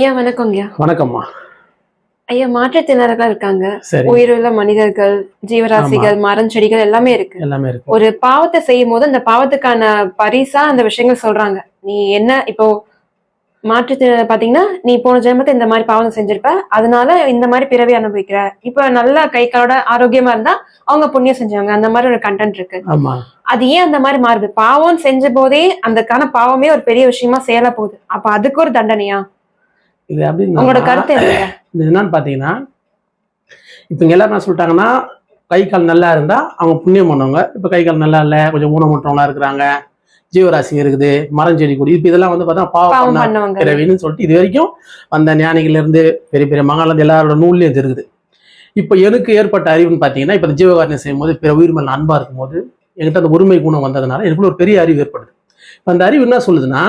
ஐயா வணக்கங்கய்யா வணக்கம்மா. ஐயா மாற்றுத்திறனாளர்கள் இருக்காங்க. உயிருள்ள மனிதர்கள் ஜீவராசிகள் மரம் செடிகள் எல்லாமே இருக்கு. எல்லாமே இருக்கு. ஒரு பாவத்தை செய்யும் போது அந்த பாவத்துக்கான பரிசா அந்த விஷயங்கள் சொல்றாங்க. நீ என்ன இப்போ மாற்றுத்திறன பாத்தீங்கன்னா நீ போன ஜென்மத்தை இந்த மாதிரி பாவம் செஞ்சிருப்ப. அதனால இந்த மாதிரி பிறவி அனுபவிக்கிற. இப்ப நல்ல கை காலோட ஆரோக்கியமா இருந்தா அவங்க புண்ணியம் செஞ்சாங்க அந்த மாதிரி ஒரு கண்டென்ட் இருக்கு. அது ஏன் அந்த மாதிரி மாறுது? பாவம் செஞ்ச போதே அந்தக்கான பாவமே ஒரு பெரிய விஷயமா சேர போகுது அப்ப அதுக்கு ஒரு தண்டனையா? இது அப்படின்னு உங்களோட கருத்து என்னன்னு பாத்தீங்கன்னா இப்போ இங்க எல்லாரும் என்ன சொல்லிட்டாங்கன்னா கை கால் நல்லா இருந்தா அவங்க புண்ணியம் பண்ணுவாங்க. இப்போ கை கால் நல்லா இல்லை கொஞ்சம் ஊனமுற்றவங்களா இருக்கிறாங்க ஜீவராசி இருக்குது மரம் செடி கொடி இப்போ இதெல்லாம் வந்து பார்த்தா பாவம் பிறவின்னு சொல்லிட்டு இது வரைக்கும் அந்த ஞானிகள்ல இருந்து பெரிய பெரிய மகால இருந்து எல்லாரோட நூல்லையும் இது இருக்குது இப்போ எனக்கு ஏற்பட்ட அறிவுன்னு பார்த்தீங்கன்னா இப்போ இந்த ஜீவகாரணம் செய்யும்போது பிற உயிர் மேல அன்பா இருக்கும்போது என்கிட்ட அந்த உரிமை குணம் வந்ததுனால எனக்குள்ள ஒரு பெரிய அறிவு ஏற்படுது. இப்ப அந்த அறிவு என்ன சொல்லுதுன்னா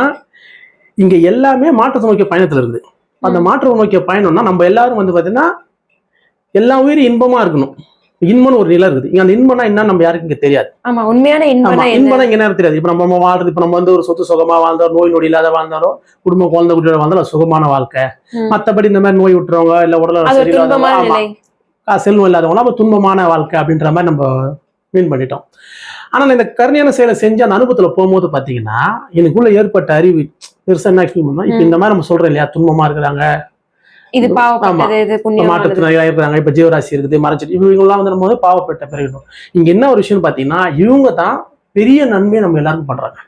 இங்க எல்லாமே மாற்றத்தை நோக்கிய பயணத்துல இருக்குது. அந்த மாற்றம் நோக்கிய பயணம்னா நம்ம எல்லாரும் வந்து பார்த்தீங்கன்னா எல்லா உயிரும் இன்பமா இருக்கணும். இன்பம்னு ஒரு நிலை இருக்குது. அந்த இன்பம்னா என்ன நம்ம யாருக்கும் இங்க தெரியாது. ஆமா உண்மையான இன்பம் இன்பம் இங்க நேரம் தெரியாது. இப்ப நம்ம வாழ்றது இப்ப நம்ம வந்து ஒரு சொத்து சுகமா வாழ்ந்தோம் நோய் நொடி இல்லாத வாழ்ந்தாலும் குடும்ப குழந்தை குட்டியோட வாழ்ந்தாலும் சுகமான வாழ்க்கை. மத்தபடி இந்த மாதிரி நோய் விட்டுறவங்க இல்ல உடல் செல்வம் இல்லாதவங்க நம்ம துன்பமான வாழ்க்கை அப்படின்ற மாதிரி நம்ம மீன் பண்ணிட்டோம். ஆனா இந்த கருணையான செயலை செஞ்சு அந்த அனுபவத்துல போகும்போது பாத்தீங்கன்னா எனக்குள்ள ஏற்பட்ட அறிவு பெருசா என்ன பண்ணோம் இப்ப. இந்த மாதிரி நம்ம சொல்றோம் இல்லையா துன்பமா இருக்கிறாங்க. இது மாற்றத்தினராக இருக்கிறாங்க இப்ப ஜீவராசி இருக்குது மறைச்சிட்டு இவங்கெல்லாம் வந்து நம்ம வந்து பாவப்பட்ட பிறகு இங்க என்ன ஒரு விஷயம் பாத்தீங்கன்னா இவங்க தான் பெரிய நன்மையை நம்ம எல்லாருக்கும் பண்றாங்க.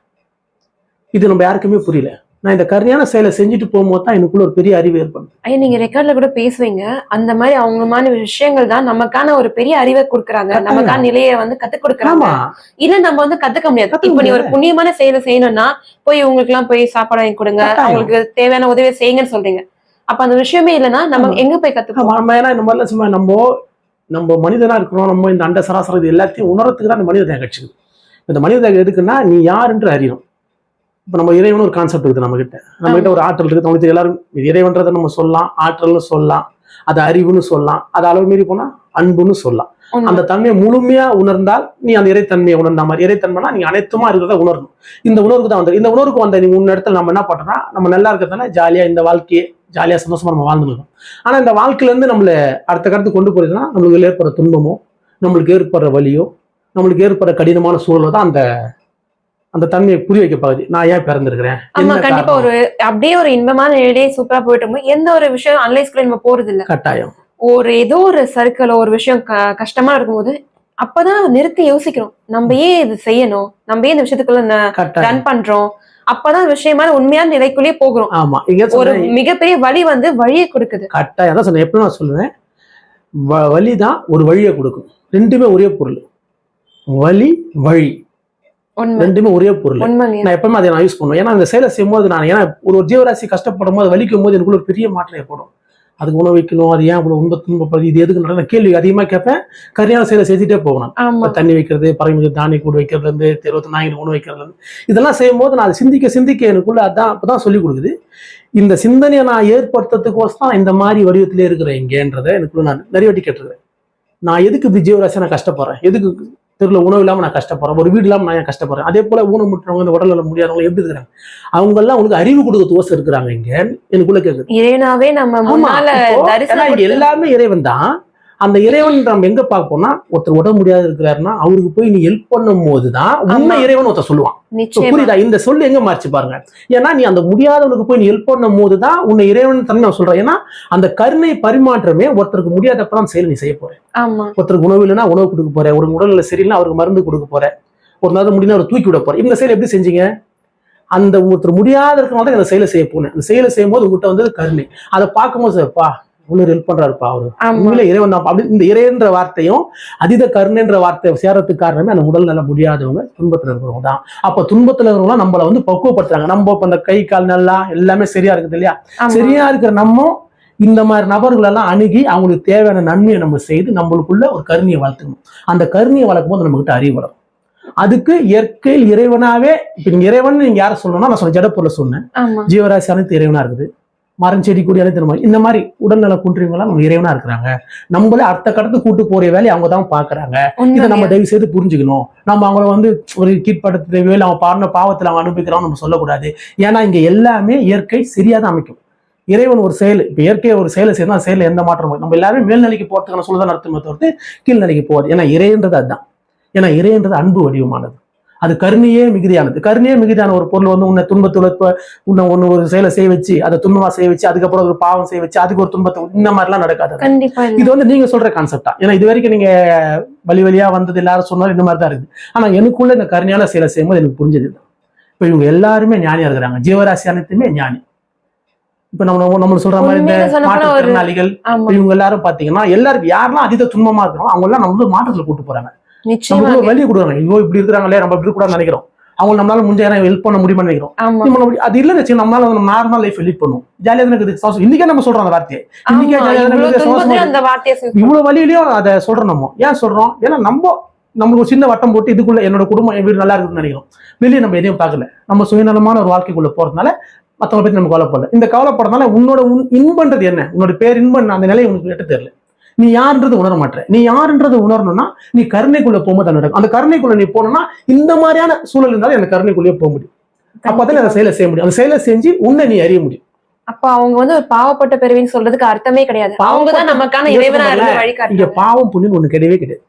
இது நம்ம யாருக்குமே புரியல. நான் இந்த கருணையான செயலை செஞ்சுட்டு போகும்போது தான் எனக்குள்ள ஒரு பெரிய அறிவு ஏற்படும் ஐயா நீங்க ரெக்கார்ட்ல கூட பேசுவீங்க. அந்த மாதிரி அவங்கமான விஷயங்கள் தான் நமக்கான ஒரு பெரிய அறிவை கொடுக்கறாங்க. நமக்கான நிலையை வந்து கத்து கொடுக்கறாங்க. இல்ல நம்ம வந்து கத்துக்க முடியாது. இப்ப நீ ஒரு. புண்ணியமான செயலை செய்யணும்னா போய் உங்களுக்கு எல்லாம் போய் சாப்பாடு வாங்கி கொடுங்க. அவங்களுக்கு தேவையான உதவியை செய்யுங்கன்னு சொல்றீங்க. அப்ப அந்த விஷயமே இல்லைன்னா நம்ம. எங்க போய் கத்துக்கணும் ஆமா, நம்ம ஏன்னா இந்த மாதிரிலாம் சும்மா நம்ம நம்ம மனிதனா இருக்கிறோம். நம்ம இந்த அண்ட சராசரி இது எல்லாத்தையும் உணரத்துக்கு தான் இந்த மனித தேகம் கிடைச்சிது இந்த மனித தேகம் எதுக்குன்னா நீ யாருன்ற அறியணும். இப்போ நம்ம இறைவன் ஒரு கான்செப்ட் இருக்குது நம்ம கிட்ட நம்ம கிட்ட ஒரு ஆற்றல் இருக்குது. நம்மளுக்கு எல்லாரும் இறைவன்றதை நம்ம சொல்லலாம் ஆற்றல்னு சொல்லலாம் அது அறிவுன்னு சொல்லலாம் அது அளவு மீறி போனா அன்புன்னு சொல்லலாம். அந்த தன்மையை முழுமையா உணர்ந்தால் நீ அந்த இறைத்தன்மையை உணர்ந்த மாதிரி இறைத்தன்மைனா நீங்க அனைத்துமா இருக்கிறத உணரணும். இந்த உணர்வுக்கு தான் வந்து இந்த உணர்வுக்கு வந்த நீ உன் இடத்துல நம்ம என்ன பண்றோம்னா நம்ம நல்லா இருக்கிறதானே ஜாலியா இந்த வாழ்க்கையை ஜாலியா சந்தோஷமா நம்ம வாழ்ந்துருக்கோம் ஆனா இந்த வாழ்க்கையில இருந்து நம்மள அடுத்த கருத்து கொண்டு போறதுன்னா நம்மளுக்கு ஏற்படுற துன்பமோ நம்மளுக்கு ஏற்படுற வலியோ நம்மளுக்கு ஏற்படுற கடினமான சூழலோ தான் அந்த அந்த தன்மையை புரிய வைக்க பாக்குது நான் ஏன் பிறந்திருக்கிறேன்? ஆமா கண்டிப்பா? ஒரு அப்படியே ஒரு இன்பமான நிலையே சூப்பரா போயிட்டு எந்த ஒரு விஷயம் அனலைஸ்க்குள்ள நம்ம போறது இல்ல கட்டாயம். ஒரு ஏதோ ஒரு சர்க்கிளோ ஒரு விஷயம் கஷ்டமா இருக்கும்போது அப்பதான் நிறுத்தி யோசிக்கிறோம். நம்ம ஏன் இது செய்யணும்? நம்ம ஏன் இந்த விஷயத்துக்குள்ள ரன் பண்றோம்? அப்பதான் விஷயமான உண்மையான நிலைக்குள்ளேயே போகிறோம். ஆமா ஒரு மிகப்பெரிய வழி வந்து வழியை கொடுக்குது. கட்டாயம். தான் சொன்னேன். எப்படி நான் சொல்லுவேன். வ- வலி தான் ஒரு வழியை கொடுக்கும். ரெண்டுமே ஒரே பொருள். வலி வழி. உண்மை ரெண்டுமே ஒரே பொருள். நான் எப்பவுமே அதை நான் யூஸ் பண்ணுவேன். ஏன்னா அந்த செயலை செய்யும்போது நான் ஏன்னா ஒரு ஜீவராசி கஷ்டப்படும் போது வலிக்கும் போது எனக்குள்ள ஒரு பெரிய மாற்றம் ஏற்படும். அதுக்கு உணவு வைக்கணும் அது ஏன் இவ்வளவு உண்மை துன்பப்படுது இது எதுக்கு நடந்த கேள்வி அதிகமா கேட்பேன். கரியான செயலை செஞ்சுட்டே போகணும். தண்ணி வைக்கிறது பறவைகளுக்கு தானி கூடு வைக்கிறதுல இருந்து இருபத்தி நாய்க்கு உணவு வைக்கிறதுல இருந்து இதெல்லாம் செய்யும்போது நான் அதை சிந்திக்க சிந்திக்க எனக்குள்ள அதான் அப்பதான் சொல்லி கொடுக்குது. இந்த சிந்தனையை நான் ஏற்படுத்துறதுக்கோசம் தான் இந்த மாதிரி வடிவத்திலே இருக்கிறேன் இங்கேன்றதை எனக்குள்ள நான் நிறைய வாட்டி கேட்டிருக்கேன் நான் எதுக்கு இப்படி ஜீவராசியை நான் கஷ்டப்படுறேன்? எதுக்கு தெருவில் உணவு இல்லாமல் நான் கஷ்டப்படுறேன். ஒரு வீடு இல்லாமல் நான் கஷ்டப்படுறேன்? அதே போல ஊனமுற்றவங்க இந்த உடல்நல முடியாதவங்க எப்படி இருக்கிறாங்க? அவங்க எல்லாம் உங்களுக்கு அறிவு கொடுக்கறதுக்கோசம் இருக்கிறாங்க இங்க. எனக்குள்ள கேட்குது இறைவனாவே நம்ம எல்லாமே இறைவன் தான் அந்த இறைவன் நம்ம எங்க பார்ப்போம்னா ஒருத்தர் உடம்பு முடியாது இருக்கிறாருன்னா அவருக்கு போய் நீ ஹெல்ப் பண்ணும் போதுதான் உண்மை. இறைவன் ஒருத்தர் சொல்லுவான். புரியுதா? இந்த சொல்லு எங்க மாறிச்சு பாருங்க. ஏன்னா நீ அந்த முடியாதவனுக்கு போய் நீ ஹெல்ப் பண்ணும் போதுதான் உன்னை இறைவன் தன்னை நான் சொல்றேன். ஏன்னா அந்த கருணை பரிமாற்றமே ஒருத்தருக்கு முடியாதப்பதான் செயல் நீ செய்ய போற ஆமா. ஒருத்தருக்கு உணவு இல்லைன்னா உணவு கொடுக்க போற ஒரு உடல்நிலை சரியில்லைன்னா அவருக்கு மருந்து கொடுக்க போற ஒரு நாள் முடினா அவர் தூக்கி விட போற இந்த செயல் எப்படி செஞ்சீங்க? அந்த ஒருத்தர் முடியாத இருக்கனால தான் இந்த செயலை செய்ய போனேன். அந்த செயலை செய்யும் போது உங்ககிட்ட வந்து கருணை. அதை பார்க்கும்போது சார்ப்பா இன்னொரு ஹெல்ப் பண்றாருப்பா அவரு. உண்மையில இறைவன் தான். அப்படி இந்த இறைன்ற வார்த்தையும் அதீத கருணைன்ற வார்த்தை சேரத்துக்கு காரணமே அந்த உடல் நல முடியாதவங்க துன்பத்துல இருக்கிறவங்க தான். அப்ப துன்பத்துல இருக்கிறவங்க நம்மள வந்து பக்குவப்படுத்துறாங்க. நம்ம இப்ப அந்த கை கால் நல்லா எல்லாமே சரியா இருக்குது இல்லையா? சரியா இருக்கிற நம்ம இந்த மாதிரி நபர்கள் எல்லாம் அணுகி அவங்களுக்கு தேவையான நன்மையை நம்ம செய்து நம்மளுக்குள்ள ஒரு கருணையை வளர்த்துக்கணும். அந்த கருணையை வளர்க்கும் போது நம்மகிட்ட அறிவு வரும். அதுக்கு இயற்கையில் இறைவனாவே இப்ப இறைவன் நீங்க யாரை சொல்லணும்னா நான் சொன்ன ஜடப்பொருளை சொன்னேன். ஜீவராசி அனைத்து இறைவனா இருக்குது. மரம் செடி கொடி அனைத்து நம்ம இந்த மாதிரி உடல்நல குன்றியவங்களாம் நம்ம இறைவனா இருக்கிறாங்க. நம்மளே அடுத்த கடத்து கூட்டு போற வேலையை அவங்க தான் பாக்குறாங்க. இதை நம்ம தயவு செய்து புரிஞ்சுக்கணும். நம்ம அவங்கள வந்து ஒரு கீழ்ப்படுத்த தேவையில்லை அவங்க பாடின பாவத்தில் அவங்க அனுபவிக்கிறோம் நம்ம சொல்லக்கூடாது. ஏன்னா இங்க எல்லாமே இயற்கை சரியா தான் அமைக்கும். இறைவன் ஒரு செயல் இப்ப இயற்கையை ஒரு செயலை செய்யணும் அந்த செயல எந்த மாற்றமும் இல்லை. நம்ம எல்லாருமே மேல்நிலைக்கு போறதுக்கான சொல்லுதான் அர்த்தமே தவிர்த்து கீழ்நிலைக்கு போவது ஏன்னா இறைன்றது அதுதான். ஏன்னா இறைன்றது அன்பு வடிவமானது. அது கருணையே மிகுதியானது. கருணையே மிகுதியான ஒரு பொருள் வந்து உன்னை துன்பத்துல உன்னை ஒண்ணு ஒரு செயலை செய்ய வச்சு அதை துன்பமா செய்ய வச்சு அதுக்கப்புறம் ஒரு பாவம் செய்ய வச்சு அதுக்கு ஒரு துன்பத்தை இந்த நடக்காது அது. கண்டிப்பா இல்ல. இது வந்து நீங்க சொல்ற கான்செப்டா ஏன்னா இது வரைக்கும் நீங்க வழி வழியா வந்தது எல்லாரும் சொன்னாலும் இந்த மாதிரி தான் இருக்குது. ஆனா எனக்குள்ள இந்த கருணையான செயலை செய்யும்போது எனக்கு புரிஞ்சது இப்ப இவங்க எல்லாருமே ஞானியா இருக்கிறாங்க. ஜீவராசி அனைத்துமே ஞானி. இப்ப நம்ம நம்ம- சொல்ற மாதிரி இந்த மாற்றுத்திறனாளிகள் இவங்க எல்லாரும் பாத்தீங்கன்னா எல்லாரும் யாரெல்லாம் அதீத துன்பமா இருக்கிறோம் அவங்க எல்லாம் நம்ம வந்து மாற்றத்துல கூட்டு போறாங்க. நிச்சயமா வழி கொடுக்குறாங்க. ஐயோ இப்படி இருக்கிறாங்களே நம்ம இப்படி கூட நினைக்கிறோம். அவங்க நம்மளால முடிஞ்ச நேரம் ஹெல்ப் பண்ண முடியுமா நினைக்கிறோம். நம்ம அது இல்லைன்னு வச்சுக்கோங்க, நம்மளால நம்ம நார்மல் லைஃப் லீட் பண்ணுவோம் ஜாலியா இருக்குது. இன்னைக்கே நம்ம சொல்றோம் அந்த வார்த்தையை. இன்னைக்கே இவ்வளவு வழியிலயும் அதை சொல்றோம் நம்ம. ஏன் சொல்றோம்? ஏன்னா நம்ம நம்மளுக்கு ஒரு சின்ன வட்டம் போட்டு இதுக்குள்ள என்னோட குடும்பம் என் வீடு நல்லா இருக்குதுன்னு நினைக்கிறோம். வெளியே நம்ம எதையும் பார்க்கல. நம்ம சுயநலமான ஒரு வாழ்க்கைக்குள்ள போறதுனால மத்தவங்க பத்தி நம்ம கவலைப்படல. இந்த கவலைப்படுறதுனால உன்னோட உன் இன்பன்றது என்ன? உன்னோட பேர் இன்பம் அந்த நிலையை உனக்கு எட்ட தெரியல. நீ யாருன்றது உணர மாட்டேற. நீ யாருன்றது உணரணும்னா நீ கருணைக்குள்ள போகும்போது நடக்கும். அந்த கருணைக்குள்ள நீ போனோம்னா இந்த மாதிரியான சூழல் இருந்தாலும் அந்த கருணைக்குள்ளேயே போக முடியும். அப்பதான் அந்த செயலை செய்ய முடியும். அந்த செயலை செஞ்சு உன்னை நீ அறிய முடியும். அப்ப அவங்க வந்து ஒரு பாவப்பட்ட பிறவின்னு சொல்றதுக்கு அர்த்தமே கிடையாது. அவங்க தான் நமக்கான இங்க இறைவனா இருந்து இங்க வழிகாட்டுறாங்க பாவம் புண்ணியம் ஒண்ணு கிடையவே கிடையாது.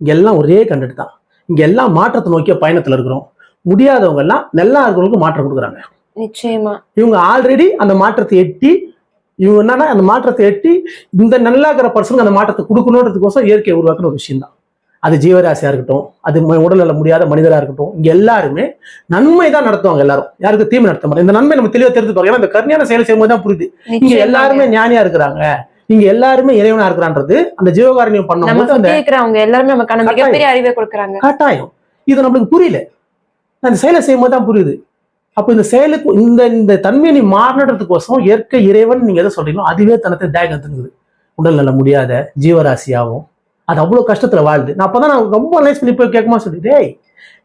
இங்க எல்லாம் ஒரே கண்டுட்டு தான். இங்க எல்லாம் மாற்றத்தை நோக்கிய பயணத்துல இருக்கிறோம். முடியாதவங்க எல்லாம் நல்லா இருக்கிறவங்களுக்கு மாற்றம் கொடுக்குறாங்க. நிச்சயமா. இவங்க ஆல்ரெடி அந்த மாற்றத்தை எட்டி இவங்க என்னன்னா அந்த மாற்றத்தை எட்டி இந்த நல்லா இருக்கிற பர்சனுக்கு அந்த மாற்றத்தை கொடுக்கணுன்றதுக்கோசம் இயற்கையை உருவாக்குன ஒரு விஷயம் தான் அது ஜீவராசியா இருக்கட்டும் அது உடல்நல முடியாத மனிதரா இருக்கட்டும் இங்க எல்லாருமே நன்மை தான் நடத்துவாங்க எல்லாரும். யாருக்கு தீமை நடத்த மாட்டாங்க. இந்த நன்மை நம்ம தெளிவா தெரிஞ்சுப்பாங்க ஏன்னா இந்த கருணையான செயல் செய்யும்போது தான் புரியுது. இங்க எல்லாருமே ஞானியா இருக்கிறாங்க. இங்க எல்லாருமே இறைவனா இருக்கிறான்றது அந்த ஜீவகாரணியம் பண்ணும்போது அந்த எல்லாருமே நமக்கான கட்டாயம். மிகப்பெரிய அறிவை கொடுக்கறாங்க. கட்டாயம். இது நம்மளுக்கு புரியல. அந்த செயலை செய்யும்போது தான் புரியுது. அப்ப இந்த செயலுக்கு இந்த இந்த தன்மையை நீ மாறினதுக்கோசம் இயற்கை இறைவன் நீங்க எதை சொல்றீங்களோ அதுவே தனத்தை தந்துக்குது உடல் நல முடியாத ஜீவராசியாகவும் அது அவ்வளவு கஷ்டத்துல வாழுது நான் அப்பதான் நான் ரொம்ப நைஸ் பண்ணி போய் கேட்குமா சொல்லி டேய்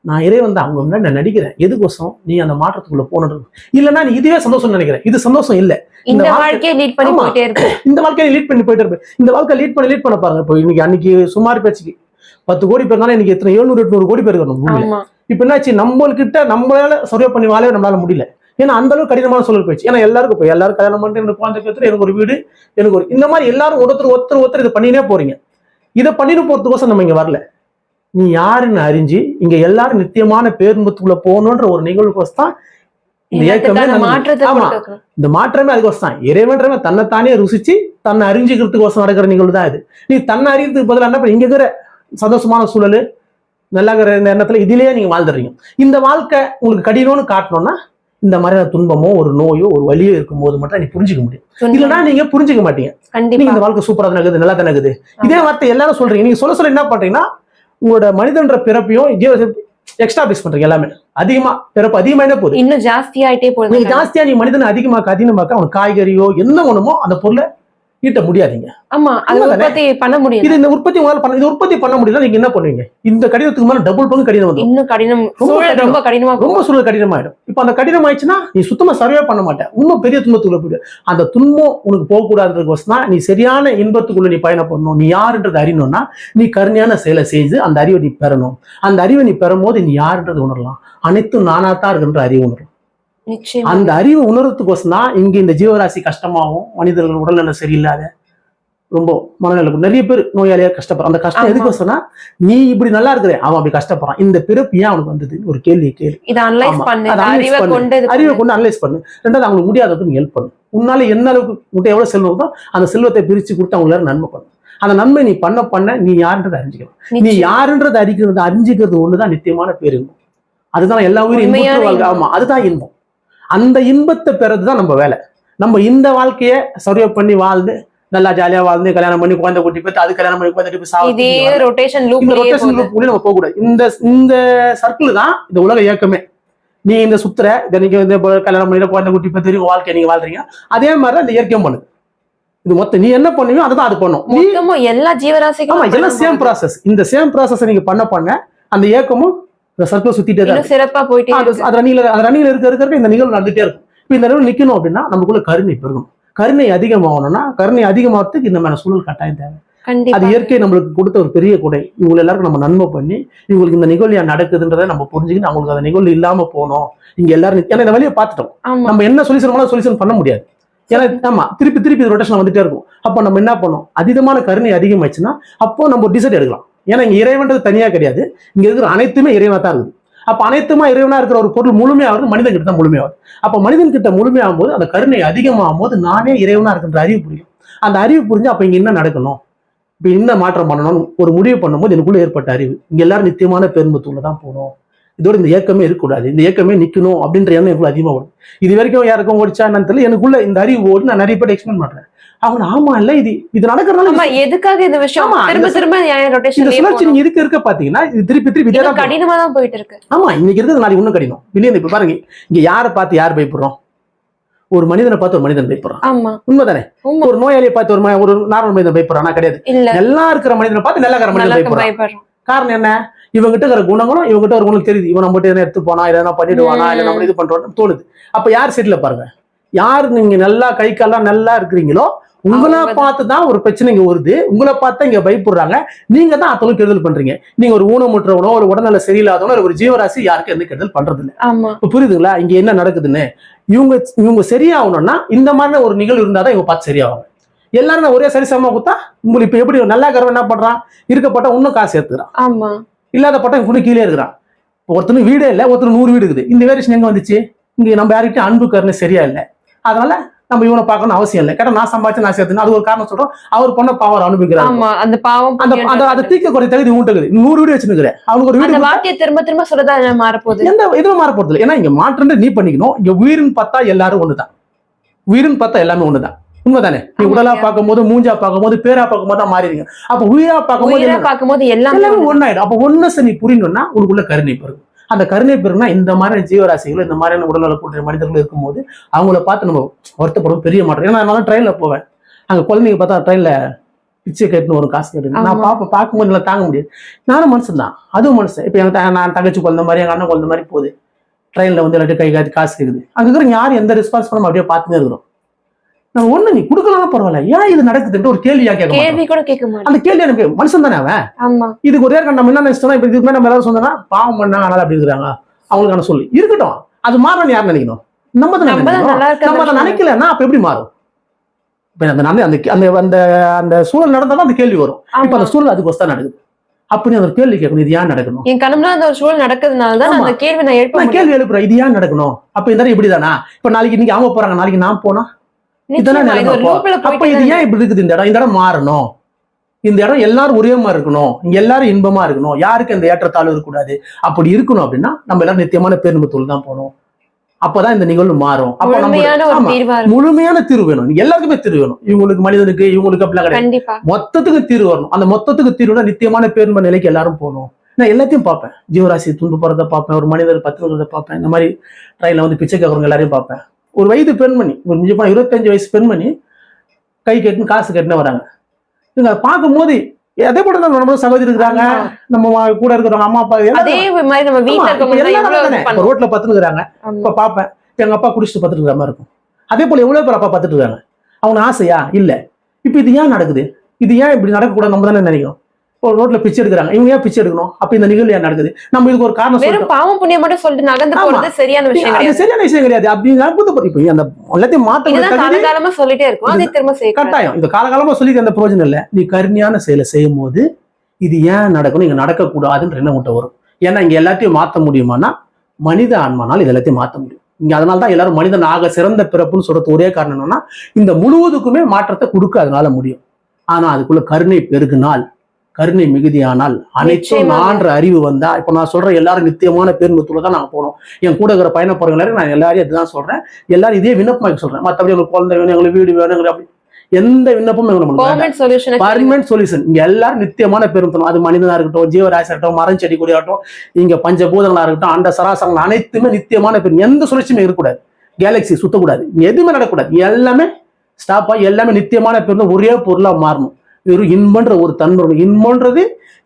நான் இறைவன் தான் அவங்க முன்னாடி நான் நடிக்கிறேன். எதுக்கோசம் நீ அந்த மாற்றத்துக்குள்ள போனது? இல்லைன்னா நீ இதுவே சந்தோஷம் நினைக்கிறேன். இது சந்தோஷம் இல்ல. இந்த இந்த வாழ்க்கை- வாழ்க்கையை லீட் பண்ணி. போயிட்டே இருக்கு. இந்த வாழ்க்கையை லீட் பண்ணி போயிட்டு இருப்பேன் இந்த வாழ்க்கை லீட் பண்ணி லீட் பண்ண பாருங்க. இப்போ இன்னைக்கு அன்னைக்கு சுமார் பேச்சுக்கு பத்து கோடி பேர் இருந்தாலும் இன்னைக்கு எத்தனை? எழுநூறு எட்நூறு கோடி பேர் இருக்கணும் இப்ப என்னாச்சு? நம்மள்கிட்ட நம்மளால சர்வே பண்ணி வாழவே நம்மளால முடியல. ஏன்னா அந்த அளவுக்கு கடினமான சூழல் போயிடுச்சு. ஏன்னா எல்லாருக்கும் இப்போ எல்லாரும் கல்யாணம் பண்ணிட்டு எனக்கு குழந்தை பேத்துட்டு எனக்கு ஒரு வீடு எனக்கு ஒரு இந்த மாதிரி எல்லாரும் ஒருத்தர் ஒருத்தர் ஒருத்தர் இதை பண்ணினே போறீங்க. இதை பண்ணிட்டு போறதுக்கோசம் நம்ம இங்க வரல. நீ யாருன்னு அறிஞ்சு இங்க எல்லாரும் நித்தியமான பேரும்பத்துக்குள்ள போகணுன்ற ஒரு நிகழ்வுக்கோசம் தான் இந்த மாற்றமே அதுக்கோசம் தான் இறைவன்றவன் தன்னைத்தானே ருசிச்சு தன்னை அறிஞ்சுக்கிறதுக்கோசம் நடக்கிற நிகழ்வு தான் இது. நீ தன்னை அறியறதுக்கு பதிலா என்ன இங்க இருக்கிற சந்தோஷமான சூழல் நல்லா இருக்கிற இந்த எண்ணத்துல இதுலயே நீங்க வாழ்ந்துடுறீங்க. இந்த வாழ்க்கை உங்களுக்கு கடினம்னு காட்டணும்னா இந்த மாதிரியான துன்பமோ ஒரு நோயோ ஒரு வலியோ இருக்கும்போது மட்டும் நீ புரிஞ்சுக்க முடியும். இல்லைன்னா நீங்க புரிஞ்சுக்க மாட்டீங்க. நீங்க கண்டிப்பா இந்த வாழ்க்கை சூப்பரா தான் நல்லா தான் இதே வார்த்தை எல்லாரும் சொல்றீங்க. நீங்க சொல்ல சொல்ல என்ன பண்றீங்கன்னா உங்களோட மனிதன்ற பிறப்பையும் எக்ஸ்ட்ரா பேஸ் பண்றீங்க எல்லாமே. அதிகமா பிறப்பு அதிகமாயினே போகுது? இன்னும் ஜாஸ்தியாயிட்டே போகுது. ஜாஸ்தியா நீ மனிதனை அதிகமாக்க அதிகமாக்க அவன் காய்கறியோ என்ன ஒண்ணுமோ அந்த பொருளை ஈட்ட முடியாதீங்க. ஆமா அது? உற்பத்தி பண்ண முடியும் இது இந்த உற்பத்தி உங்களால பண்ண இது உற்பத்தி பண்ண முடியல நீங்க என்ன பண்ணுவீங்க? இந்த கடிதத்துக்கு மேல டபுள் பங்கு கடிதம் வந்துடும் இன்னும் கடினம் ரொம்ப கடினம். ரொம்ப கடினமா சூழல் கடினமாயிடும். இப்ப அந்த கடினம் ஆயிடுச்சுன்னா நீ சுத்தமா சர்வே பண்ண மாட்டேன் இன்னும் பெரிய துன்பத்துக்குள்ள போயிடு. அந்த துன்பம் உனக்கு போகக்கூடாதுன்றதுக்கோசம் தான் நீ சரியான இன்பத்துக்குள்ள நீ பயணம் பண்ணணும் நீ யாருன்றது அறியணும்னா நீ கருணையான செயலை செய்து அந்த அறிவை நீ பெறணும். அந்த அறிவை நீ பெறும்போது நீ யாருன்றது உணரலாம். அனைத்தும் நானாத்தான் இருக்குன்ற அறிவு உணரும். நிச்சயமா அந்த அறிவு உணர்றதுக்கோசம் தான் இங்க இந்த ஜீவராசி கஷ்டமாகவும் மனிதர்கள் உடல்நலம் சரியில்லாத ரொம்ப மனநல நிறைய பேர் நோயாளியா கஷ்டப்படுறான் அந்த கஷ்டம் ஆமா. எதுக்கோசம்னா நீ இப்படி நல்லா இருக்கிற அவன் அப்படி கஷ்டப்படுறான். இந்த பிறப்பு ஏன் அவனுக்கு வந்தது? ஒரு கேள்வி கேள்வி அறிவை. கொண்டு அனலைஸ் பண்ணு. ரெண்டாவது அவங்களுக்கு முடியாதவங்க நீ ஹெல்ப் பண்ணு. உன்னால என்ன அளவுக்கு உன்கிட்ட எவ்வளவு செல்வம் இருக்கோ அந்த செல்வத்தை பிரிச்சு கொடுத்து அவங்க எல்லாரும் நன்மை பண்ணு. அந்த நன்மை நீ பண்ண பண்ண நீ யாருன்றதை அறிஞ்சிக்கலாம். நீ. யாருன்றதை அறிக்கிறது அறிஞ்சிக்கிறது ஒண்ணுதான் நித்தியமான பேரின்பம் அதுதான் எல்லா உயிரும். ஆமா. அதுதான் இன்பம். அந்த இன்பத்தை பெறதுதான் நம்ம வேலை. நம்ம இந்த வாழ்க்கைய சர்வே பண்ணி வாழ்ந்து நல்லா ஜாலியா வாழ்ந்து கல்யாணம் பண்ணி குழந்தை குட்டி பெற்று அது கல்யாணம் பண்ணி குழந்தை குட்டி இதே ரொட்டேஷன் லூப் நம்ம போக கூடாது இந்த இந்த சர்க்கிள் தான் இந்த உலக இயக்கமே. நீ இந்த சுத்துற தினைக்கு வந்து கல்யாணம் பண்ணி குழந்தை குட்டி பெற்று உங்க வாழ்க்கை நீங்க வாழ்றீங்க. அதே மாதிரி தான் இந்த இயற்கையும் பண்ணுது. இது மொத்தம் நீ என்ன பண்ணுவியோ அதை தான் அது பண்ணும் எல்லா ஜீவராசிகளும் இதெல்லாம் சேம் ப்ராசஸ் இந்த சேம் ப்ராசஸ் நீங்க பண்ண பண்ண அந்த இயக்கமும் இந்த சர்க்கிள் சுத்திட்டே தான் சிறப்பா போயிட்டே அது ரன்னிங்ல அது ரன்னிங்ல இருக்க இருக்க இந்த நிகழ்வு நடந்துட்டே இருக்கும். இப்போ இந்த நிகழ்வு நிக்கணும் அப்படின்னா நமக்குள்ள கருணை பெருகணும் கருணை அதிகமாகணும்னா கருணை அதிகமாகிறதுக்கு இந்த மாதிரி சூழல் கட்டாயம் தேவை. அது இயற்கை நம்மளுக்கு கொடுத்த ஒரு பெரிய கொடை. இவங்க எல்லாருக்கும் நம்ம நன்மை பண்ணி இவங்களுக்கு இந்த நிகழ்வு ஏன் நடக்குதுன்றதை நம்ம புரிஞ்சுக்கிட்டு அவங்களுக்கு அந்த நிகழ்வு இல்லாம போனோம். இங்க எல்லாரும் ஏன்னா இந்த வழியை பார்த்துட்டோம். நம்ம என்ன சொல்யூஷன் சொல்யூஷன் பண்ண முடியாது. ஏன்னா ஆமா திருப்பி திருப்பி ரொட்டேஷன் வந்துட்டே இருக்கும். அப்போ நம்ம என்ன பண்ணோம்? அதீதமான கருணை அதிகமாச்சுன்னா அப்போ நம்ம டிசைட் எடுக்கலாம். ஏன்னா இங்கே இறைவன்றது தனியாக கிடையாது. இங்கே இருக்கிற அனைத்துமே இறைவனாக தான் இருக்குது. அப்போ அனைத்துமா இறைவனாக இருக்கிற ஒரு பொருள் முழுமையாகிறது மனிதன் கிட்ட தான் முழுமையாகும் அப்போ மனிதன் கிட்ட முழுமையாகும் போது அந்த கருணை அதிகமாகும் போது நானே இறைவனாக இருக்கின்ற அறிவு புரியும். அந்த அறிவு புரிஞ்சு அப்போ இங்கே என்ன நடக்கணும்? இப்போ என்ன மாற்றம் பண்ணணும்னு ஒரு முடிவு பண்ணும்போது எனக்குள்ளே ஏற்பட்ட அறிவு. இங்கே எல்லாரும் நித்தியமான பெரும்பத்துள்ள தான் போகணும். இதோட இந்த ஏக்கமே இருக்கக்கூடாது. இந்த ஏக்கமே நிக்கணும் அப்படின்ற எண்ணம் எவ்வளவு அதிகமா வரும். இது வரைக்கும் யாருக்கும் ஓடிச்சா என்னன்னு தெரியல. எனக்குள்ள இந்த அறிவு ஓடி நான் நிறைய பேர் எக்ஸ்பிளைன் பண்றேன். அவங்க ஆமா இல்ல இது இது நடக்கிறதுனால எதுக்காக இந்த விஷயம்? திரும்ப திரும்ப இந்த சுழற்சி நீங்க இருக்க இருக்க பாத்தீங்கன்னா இது திருப்பி திருப்பி இதே. கடினமா தான் போயிட்டு இருக்கு ஆமா இன்னைக்கு இருக்கிறது நாளைக்கு இன்னும் கடினம். இல்லையா இப்ப பாருங்க இங்க யாரை பார்த்து யார் பயப்படுறோம்? ஒரு மனிதனை பார்த்து ஒரு மனிதன் பயப்படுறான். ஆமா. உண்மைதானே? உண்மை. ஒரு நோயாளியை பார்த்து ஒரு ஒரு நார்மல் மனிதன் பயப்படுறானா. கிடையாது. நல்லா இருக்கிற மனிதனை பார்த்து நல்லா இருக்கிற மனிதன் பயப்படுறான். காரணம் என்ன? இவங்கிட்ட இருக்கிற குணங்களும் இவங்கிட்ட ஒரு குணம் தெரியுது. இவன் நம்மகிட்ட எதனா எடுத்து போனா எதனா பண்ணிடுவானா இல்ல நம்ம இது பண்றோம்னு தோணுது. அப்ப யார் சைட்ல பாருங்க. யார் நீங்க நல்லா கை கால்லாம் நல்லா இருக்கிறீங்களோ உங்களை. பார்த்து தான். ஒரு பிரச்சனை இங்க வருது. உங்களை பார்த்து இங்க பயப்படுறாங்க. நீங்க தான் அத்தனை கெடுதல் பண்றீங்க. நீங்க ஒரு ஊனமுற்றவனோ ஒரு உடல்நல சரியில்லாதவனோ ஒரு ஜீவராசி யாருக்கும் எந்த கெடுதல் பண்றது இல்ல ஆமா. இப்ப புரியுதுங்களா? இங்க என்ன நடக்குதுன்னு? இவங்க இவங்க சரியாகணும்னா இந்த மாதிரி ஒரு நிகழ்வு இருந்தாதான் இவங்க பார்த்து சரியாகும் எல்லாரும் ஒரே சரிசமமா கொடுத்தா உங்களுக்கு இப்ப எப்படி நல்லா இருக்கிறவன் என்ன பண்றான்? இருக்கப்பட்ட இன்னும் காசு எடுத்துக்கிறான் ஆமா. இல்லாத பட்டம் இன்னும் கீழே இருக்கிறான் இப்போ வீடே இல்லை ஒருத்தர் நூறு வீடு இருக்குது. இந்த வேரியேஷன் எங்க வந்துச்சு? இங்க நம்ம யார்கிட்டயும் அன்பு கருணை சரியா இல்லை. அதனால நம்ம இவனை பார்க்கணும் அவசியம் இல்லை. கேட்டா நான் சம்பாதிச்சு நான் சேர்த்துன்னு அது ஒரு காரணம் சொல்றோம். அவர் பொண்ண பாவர் அனுபவிக்கிறார். அந்த பாவம் அந்த அதை தீக்க குறை தகுதி உண்டு இருக்குது. நூறு வீடு வச்சுருக்கிறேன் அவனுக்கு ஒரு வீடு வார்த்தையை திரும்ப திரும்ப என்ன மாறப்போகுது? எந்த எதுவும் மாற போறது இல்லை ஏன்னா இங்க மாற்றம்னு நீ பண்ணிக்கணும். இங்க உயிரின் பார்த்தா எல்லாரும் ஒண்ணுதான். உயிரின் பார்த்தா எல்லாமே ஒண்ணுதான். உண்மைதானே? நீ உடலா ஐயா. பார்க்கும்போது மூஞ்சா பார்க்கும்போது பேரா பார்க்கும்போது தான் மாறிடுங்க. அப்ப உயிரா பார்க்கும்போது? பார்க்கும்போது எல்லாமே. ஒன்னாயிடும் அப்ப ஒன்னஸ் நீ புரியணும்னா உனக்குள்ள கருணை பெருகும். அந்த கருணை பெருகுனா இந்த மாதிரி ஜீவராசிகள் இந்த மாதிரியான உடல்நல கூடிய மனிதர்கள் இருக்கும்போது அவங்கள பார்த்து நம்ம வருத்தப்படும் பெரிய மாற்றம். ஏன்னா நான் ட்ரெயின்ல போவேன். அங்க குழந்தைங்க பார்த்தா ட்ரெயின்ல பிச்சை கேட்டுன்னு ஒரு காசு கேட்டு நான். பார்ப்பேன் பார்க்கும்போது எல்லாம் தாங்க முடியாது. நானும் மனுஷன் தான். அதுவும் மனுஷன். இப்போ எங்க த- நான் தங்கச்சி குழந்த மாதிரி எங்க அண்ணன் குழந்த மாதிரி போகுது. ட்ரெயின்ல வந்து எல்லாத்தையும் கை காட்டி காசு கேக்குது. அங்க இருக்கிற யாரும் எந்த ரெஸ்பான்ஸ் பண்ணாம அப்படியே பார்த்துட்டே இருக்கிறோம். நான் ஒண்ணு நீ கொடுக்கலாம் பரவாயில்ல. ஏன் இது நடக்குதுன்ட்டு ஒரு கேள்வியா கேட்க. கேள்வி கூட கேட்க மாட்டேன் அந்த கேள்வி எனக்கு மனுஷன் தானே அவன்? ஆமா. இதுக்கு ஒரே நம்ம என்ன நினைச்சோம்னா இப்ப இதுக்கு நம்ம எல்லாரும் சொன்னா பாவம் பண்ணாங்க அதனால அப்படி இருக்கிறாங்க. அவங்களுக்கான சொல்லி. இருக்கட்டும். அது மாறணும் யார் நினைக்கணும்? நம்ம தான் நம்ம அதை நினைக்கலன்னா அப்ப எப்படி மாறும்? இப்ப அந்த அந்த அந்த அந்த சூழல் நடந்தாலும் அந்த கேள்வி வரும். இப்ப அந்த சூழல் அதுக்கு தான் நடக்குது. அப்ப நீ அந்த கேள்வி கேட்கணும் இது ஏன் நடக்கணும்? என் கனவுல அந்த ஒரு சூழல் நடக்கிறதுனால தான். அந்த கேள்வி நான் எழுப்ப கேள்வி எழுப்புறேன் இது ஏன் நடக்கணும்? அப்ப இந்த இப்படிதானா? இப்ப நாளைக்கு இன்னைக்கு அவங்க போறாங்க நாளைக்கு நான் போனா? இதெல்லாம் அப்போ. இது ஏன் இப்படி இருக்குது? இந்த இடம் இந்த இடம் மாறணும். இந்த இடம் எல்லாரும் ஒரே மாதிரி இருக்கணும். இங்க எல்லாரும் இன்பமா இருக்கணும். யாருக்கு இந்த ஏற்றத்தாழ்வு இருக்கக்கூடாது? அப்படி இருக்கணும் அப்படின்னா நம்ம எல்லாரும் நித்தியமான பேருந்துத்தூள் தான் போகணும். அப்பதான் இந்த நிகழ்வு மாறும். அப்ப நம்ம முழுமையான தீர்வா வேணும். எல்லாருக்குமே தீர்வு வேணும். இவங்களுக்கு மனிதனுக்கு இவங்களுக்கு அப்படிலாம் கிடையாது. மொத்தத்துக்கு தீர்வு வரணும். அந்த மொத்தத்துக்கு தீர்வுனா நித்தியமான பேருண்மை நிலைக்கு எல்லாரும் போகணும். நான் எல்லாத்தையும் பார்ப்பேன். ஜீவராசி துன்பப்படுறத பார்ப்பேன். ஒரு மனிதர் பத்து வருவதை பார்ப்பேன். இந்த மாதிரி ட்ரெயினில் வந்து பிச்சை கேட்கறவங்க எல்லாரையும் பார்ப்பேன். ஒரு வயது பெண்மணி ஒரு நிஜமா இருபத்தஞ்சு வயசு பெண்மணி கை கட்டுன்னு காசு கட்டுன்னு வராங்க. இவங்க பார்க்கும்போது அதே போல தான் நம்ம சகோதரி இருக்கிறாங்க. நம்ம கூட இருக்கிறவங்க அம்மா அப்பா அதே மாதிரி நம்ம வீட்டுல ரோட்ல பத்துனுக்குறாங்க ஆமா. இப்ப பார்ப்பேன் இப்ப எங்க அப்பா குடிச்சிட்டு பத்துட்டு இருக்கிற மாதிரி இருக்கும். அதே போல எவ்வளவு பேர் அப்பா பார்த்துட்டு இருக்காங்க? அவங்க ஆசையா? இல்ல. இப்ப இது ஏன் நடக்குது? இது ஏன் இப்படி நடக்கக்கூடாது? நம்ம தானே நினைக்கிறோம். ஒரு ரோட்ல பிச்சை எடுக்கிறாங்க. இவங்க ஏன் பிச்சை எடுக்கணும்? அப்ப இந்த நிகழ்வு ஏன் நடக்குது? நம்ம இதுக்கு ஒரு காரணம் வெறும் பாவம் புண்ணியம் மட்டும் சொல்லிட்டு ஆமா. போறது சரியான விஷயம் கிடையாது. சரியான விஷயம் கிடையாது. அப்படி நடக்குது இப்ப அந்த எல்லாத்தையும் மாத்த காலகாலமா சொல்லிட்டே இருக்கும். அதை திரும்ப சேர்க்க கட்டாயம். இந்த காலகாலமா சொல்லி அந்த பிரயோஜனம் இல்ல. நீ கருணையான செயலை செய்யும் போது இது ஏன் நடக்கணும்? இங்க நடக்கக்கூடாதுன்ற எண்ணம் உன்ட்ட வரும். ஏன்னா இங்க எல்லாத்தையும் மாத்த முடியுமானா மனித ஆன்மானால் இது எல்லாத்தையும் மாத்த முடியும். இங்க அதனால தான் எல்லாரும் மனிதன் ஆக சிறந்த பிறப்புன்னு சொல்றது ஒரே காரணம் என்னன்னா இந்த முழுவதுக்குமே மாற்றத்தை கொடுக்க அதனால முடியும். ஆனா அதுக்குள்ள கருணை பெருகினால் கருணை மிகுதியானால் அனைத்தும். நான்ற அறிவு வந்தா இப்ப நான் சொல்ற எல்லாரும் நித்தியமான பேருந்துல தான் நாங்க போனோம் என் கூட இருக்கிற பயண போறவங்க நான் எல்லாரையும் இதுதான் சொல்றேன். எல்லாரும் இதே விண்ணப்பமாக சொல்றேன். மத்தபடி எங்களுக்கு குழந்தை வேணும் எங்களுக்கு வீடு வேணும் அப்படி எந்த விண்ணப்பமும். பர்மனன்ட் சொல்யூஷன் இங்க எல்லாரும் நித்தியமான பெரும் அது மனிதனா இருக்கட்டும் ஜீவராசி இருக்கட்டும் மரம் செடி கொடி ஆகட்டும் இங்க பஞ்சபூதங்களா இருக்கட்டும் அந்த சராசரங்கள் அனைத்துமே நித்தியமான பெரும் எந்த சுழற்சியுமே இருக்கக்கூடாது. கேலக்சி சுத்தக்கூடாது. எதுவுமே நடக்கக்கூடாது. எல்லாமே ஸ்டாப் ஆகி எல்லாமே நித்தியமான பெரும் ஒரே பொருளா மாறணும். வெறும் இன்பன்ற ஒரு தன்மை. இன்பன்றது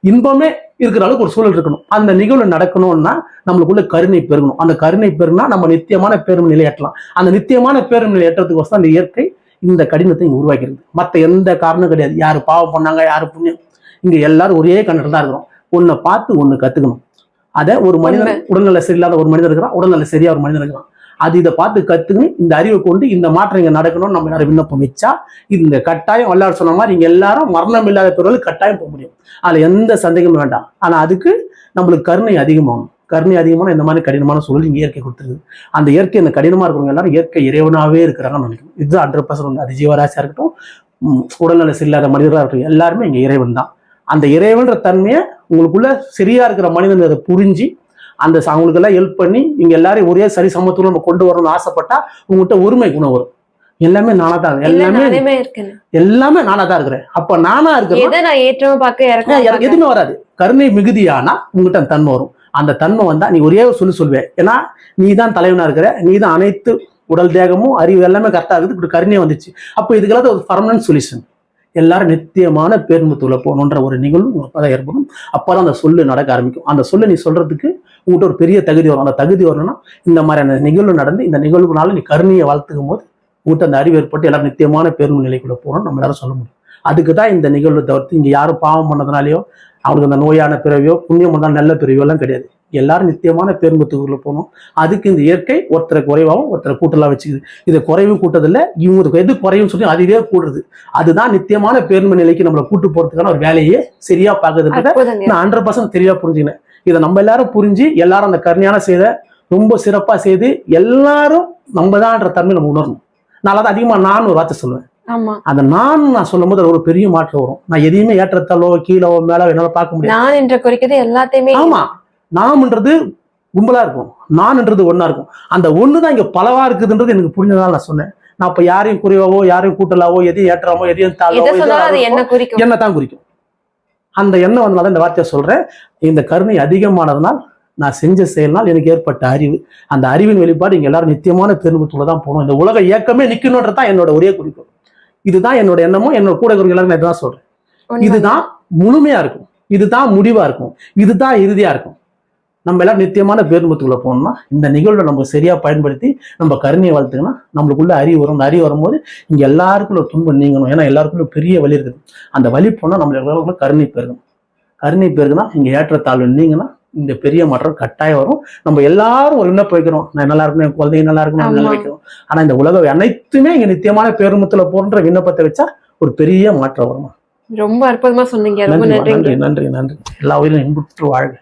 இன்பமே இருக்கிற அளவுக்கு ஒரு சூழல் இருக்கணும். அந்த நிகழ்வு நடக்கணும்னா நம்மளுக்குள்ள கருணை பெருகணும். அந்த கருணை பெருனா நம்ம நித்தியமான பேரும் நிலை எட்டலாம் அந்த நித்தியமான பேரும் நிலை எட்டுறதுக்கு அந்த இயற்கை இந்த கடினத்தை இங்க உருவாக்கிறது மத்த எந்த காரணம் கிடையாது. யாரு பாவம் பண்ணாங்க யாரு புண்ணியம்? இங்க எல்லாரும் ஒரே கண்ணத்துல தான் இருக்கிறோம். ஒன்னை பார்த்து ஒண்ணு கத்துக்கணும். அதை ஒரு மனிதன் உடல்நல சரியில்லாத ஒரு மனிதன் இருக்கிறான் உடல்நல சரியா ஒரு மனிதன் இருக்கிறான். அது இதை பார்த்து கத்துக்கணும் இந்த அறிவை கொண்டு இந்த மாற்றம் இங்க நடக்கணும்னு நம்ம எல்லாரும் விண்ணப்பம் வச்சா இந்த கட்டாயம் வல்லார் சொன்ன மாதிரி இங்க எல்லாரும் மரணம் இல்லாத பிறகு கட்டாயம் போக முடியும். அதுல எந்த சந்தேகமும் வேண்டாம். ஆனா அதுக்கு நம்மளுக்கு கருணை அதிகமாகும். கருணை அதிகமான இந்த மாதிரி கடினமான சூழல் இங்க இயற்கை கொடுத்துருது. அந்த இயற்கை இந்த கடினமா இருக்கிறவங்க எல்லாரும் இயற்கை இறைவனாவே இருக்கிறாங்கன்னு நினைக்கணும் இதுதான் ஹண்ட்ரட் பர்சன்ட் அது ஜீவராசியா இருக்கட்டும் உடல்நல சரியில்லாத மனிதராக இருக்கட்டும் எல்லாருமே இங்க இறைவன் தான். அந்த இறைவன்ற தன்மையை உங்களுக்குள்ள சரியா இருக்கிற மனிதன் அதை புரிஞ்சு அந்த ச- அவங்களுக்கெல்லாம் ஹெல்ப் பண்ணி இங்க எல்லாரையும் ஒரே சரி சமத்துவம் நம்ம கொண்டு வரணும்னு ஆசைப்பட்டா உங்ககிட்ட ஒருமை குணம் வரும். எல்லாமே நானா தான். எல்லாமே எல்லாமே நானா தான் இருக்கிறேன். அப்ப நானா இருக்கிறேன் ஏற்றமா பார்க்க எதுவுமே வராது. கருணை மிகுதியானா உங்ககிட்ட தன்மை வரும். அந்த தன்மை வந்தா நீ ஒரே ஒரு சொல்லி சொல்வேன் ஏன்னா நீ தான் தலைவனா இருக்கிற நீ தான் அனைத்து உடல் தேகமும் அறிவு எல்லாமே கரெக்டா இருக்குது. இப்படி கருணை வந்துச்சு. அப்போ இதுக்கெல்லாம் ஒரு பர்மனன்ட் சொல்யூஷன் எல்லாரும் நித்தியமான பேர்முத்துள்ள போகணுன்ற ஒரு நிகழ்வு அப்பதான் ஏற்படும். அப்பதான் அந்த சொல்லு நடக்க ஆரம்பிக்கும். அந்த சொல்லு நீ சொல்றதுக்கு உங்கள்கிட்ட ஒரு பெரிய தகுதி வரும் அந்த தகுதி வரணும்னா இந்த மாதிரியான நிகழ்வு நடந்து இந்த நிகழ்வுனால நீ கருணையை வளர்த்துக்கும் போது உங்கள்கிட்ட அந்த அறிவு ஏற்பட்டு எல்லாரும் நித்தியமான பேருந்து கூட போகணும்னு நம்மளால சொல்ல முடியும். அதுக்கு தான் இந்த நிகழ்வு தவிர்த்து இங்கே யாரும் பாவம் பண்ணதுனாலயோ அவங்களுக்கு அந்த நோயான பிறவியோ புண்ணியம் பண்ணால் நல்ல பிறவியோ எல்லாம் கிடையாது. எல்லாரும் நித்தியமான பேரும்பத்துக்குள்ள போகணும் அதுக்கு இந்த இயற்கை ஒருத்தரை குறைவாகவும் ஒருத்தரை கூட்டலாம் வச்சுக்குது. இதை குறைவும் கூட்டதில்ல இவங்களுக்கு எது குறையும் சொல்லி அதுவே கூடுறது. அதுதான் நித்தியமான பேருமை நிலைக்கு நம்மளை கூட்டு போறதுக்கான ஒரு வேலையே சரியா பார்க்கறதுன்றத நான் ஹண்ட்ரட் பர்சன்ட் தெளிவா புரிஞ்சுக்கினேன். இதை நம்ம எல்லாரும் புரிஞ்சு எல்லாரும் அந்த கருணையான செய்த ரொம்ப சிறப்பா செய்து எல்லாரும் நம்ம தான்ன்ற தன்மை நம்ம உணரணும். நான் அதை அதிகமா நான் ஒரு வார்த்தை சொல்லுவேன். ஆமா. அந்த நான் நான் சொல்லும் போது ஒரு பெரிய மாற்றம் வரும். நான் எதையுமே ஏற்றத்தாலோ கீழோ மேல என்னால பார்க்க முடியாது. நான் என்ற குறிக்கிறது எல்லாத்தையுமே ஆமா. நாம்ன்றது கும்பலா இருக்கும். நான்ன்றது ஒண்ணா இருக்கும். அந்த ஒண்ணு தான் இங்க பலவா இருக்குதுன்றது எனக்கு புரிஞ்சதால நான் சொன்னேன். நான் இப்ப யாரையும் குறைவாவோ யாரையும் கூட்டலாவோ எதையும் ஏற்றாமோ எதையும் எதை தாழ்வோ என்ன குறிக்கும்? தான் குறிக்கும். அந்த எண்ணம் வந்தனால இந்த வார்த்தையை சொல்றேன். இந்த கருணை அதிகமானதுனால் நான் செஞ்ச செயல்னால் எனக்கு ஏற்பட்ட அறிவு. அந்த அறிவின் வெளிப்பாடு இங்க எல்லாரும் நித்தியமான பெருமத்துள்ள தான் போகணும் இந்த உலக இயக்கமே நிக்கணும்ன்றது தான் என்னோட ஒரே குறிக்கோள். இதுதான் என்னோட எண்ணமும் என்னோட கூட இருக்கிற எல்லாரும் நான் இதுதான் சொல்றேன். இதுதான் முழுமையா இருக்கும். இதுதான் முடிவா இருக்கும். இதுதான் இறுதியா இருக்கும். நம்ம எல்லாம் நித்தியமான பேருமத்துக்குள்ள போகணும்னா இந்த நிகழ்வை நம்ம சரியா பயன்படுத்தி நம்ம கருணையை வளர்த்துக்கணும் நம்மளுக்குள்ள அறிவு வரும் அறிவு வரும்போது இங்க எல்லாருக்குள்ள துன்பம் நீங்கணும். ஏன்னா எல்லாருக்குள்ள பெரிய வலி இருக்குது. அந்த வலி போனால் நம்ம எல்லாருக்குள்ள கருணை பெருகணும் கருணை பெருகுனா இங்க ஏற்றத்தாழ்வு நீங்கன்னா இந்த பெரிய மாற்றம் கட்டாயம் வரும். நம்ம எல்லாரும் ஒரு விண்ணப்பம் வைக்கிறோம் நான் நல்லா இருக்கணும் என் குழந்தைங்க நல்லா இருக்கணும் நல்லா. வைக்கிறோம் ஆனா இந்த உலகம் அனைத்துமே இங்க நித்தியமான பேருமத்துல போன்ற விண்ணப்பத்தை வச்சா ஒரு பெரிய மாற்றம் வரும்? ரொம்ப அற்புதமா சொன்னீங்க. நன்றி நன்றி நன்றி நன்றி. எல்லா உயிரும் இன்புற்று வாழ்க.